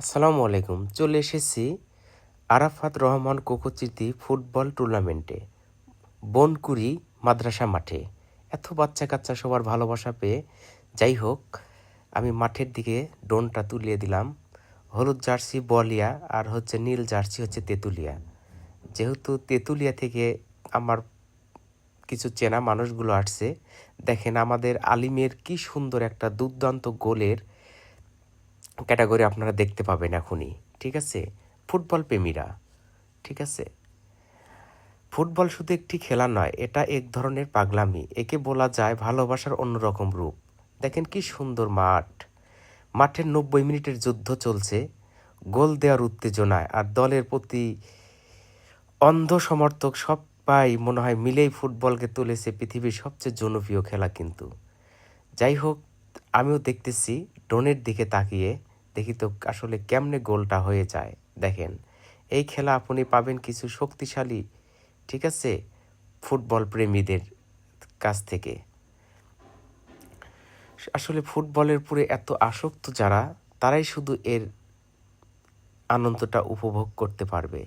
আসসালামু আলাইকুম। চলে এসেছি আরাফাত রহমান কোকোচিতি ফুটবল টুর্নামেন্টে, বনকুড়ি মাদ্রাসা মাঠে। এত বাচ্চা কাচ্চা সবার ভালোবাসা পেয়ে, যাই হোক, আমি মাঠের দিকে ডোনটা তুলিয়ে দিলাম। হলুদ জার্সি বলিয়া আর হচ্ছে নীল জার্সি হচ্ছে তেঁতুলিয়া। যেহেতু তেঁতুলিয়া থেকে আমার কিছু চেনা মানুষগুলো আসছে, দেখেন আমাদের আলিমের কি সুন্দর একটা দুর্দান্ত গোলের ক্যাটাগরি আপনারা দেখতে পাবেন এখনই, ঠিক আছে? ফুটবল প্রেমীরা, ঠিক আছে? ফুটবল শুধু একটি খেলা নয়, এটা এক ধরনের পাগলামি। একে বলা যায় ভালোবাসার অন্যরকম রূপ। দেখেন কি সুন্দর মাঠ। মাঠের নব্বই মিনিটের যুদ্ধ চলছে। গোল দেওয়ার উত্তেজনায় আর দলের প্রতি অন্ধ সমর্থক সবাই মনে হয় মিলেই ফুটবলকে তুলেছে পৃথিবীর সবচেয়ে জনপ্রিয় খেলা কিন্তু। যাই হোক, আমিও দেখতেছি ডোনের দিকে তাকিয়ে। দেখি তো আসলে কেমনে গোলটা হয়ে যায়। দেখেন, এই খেলা আপনি পাবেন কিছু শক্তিশালী, ঠিক আছে, ফুটবল প্রেমীদের কাছ থেকে। আসলে ফুটবলের পুরে এত আসক্ত যারা, তারাই শুধু এর আনন্দটা উপভোগ করতে পারবে।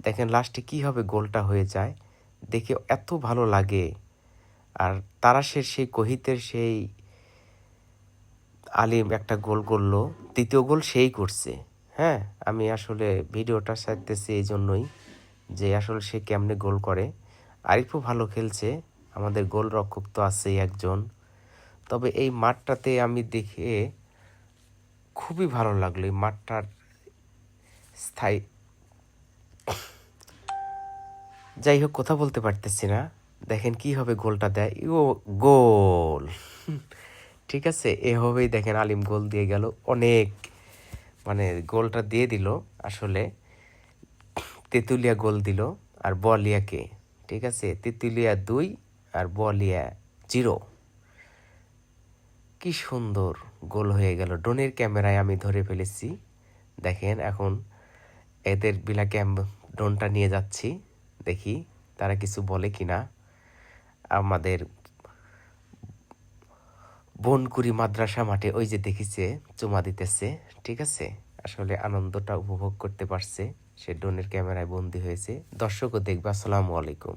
দেখেন, লাস্টে কীভাবে গোলটা হয়ে যায়, দেখে এত ভালো লাগে। আর তারাশের সেই কহিতের সেই আলিম একটা গোল করল, তৃতীয় গোল সেই করছে। হ্যাঁ আমি আসলে ভিডিওটা সারতেছি এই জন্যই যে আসলে সে কেমনে গোল করে। আরিফও ভালো খেলছে, আমাদের গোল রক্ষক তো আছেই একজন। তবে এই মাঠটাতে আমি দেখে খুবই ভালো লাগল, এই মাঠটার স্থায়ী যাই হোক, কথা বলতে পারতেছি না। দেখেন কি হবে গোলটা দেয়। ও গোল! ঠিক আছে, এভাবেই দেখেন আলিম গোল দিয়ে গেল। অনেক মানে গোলটা দিয়ে দিল আসলে। তেঁতুলিয়া গোল দিল। আর বলিয়াকে, ঠিক আছে, তেঁতুলিয়া দুই আর বলিয়া জিরো। কি সুন্দর গোল হয়ে গেল। ড্রোনের ক্যামেরায় আমি ধরে ফেলেছি। দেখেন এখন এদের বিলা ক্যাম ড্রোনটা নিয়ে যাচ্ছি। দেখি তারা কিছু বলে কিনা। আমাদের বনকুড়ি মাদ্রাসা মাঠে ওই যে দেখিছে, চুমা দিতেছে, ঠিক আছে? আসলে আনন্দটা উপভোগ করতে পারছে। সে ড্রোনের ক্যামেরায় বন্দি হয়েছে। দর্শকও দেখবে, আসসালামু আলাইকুম।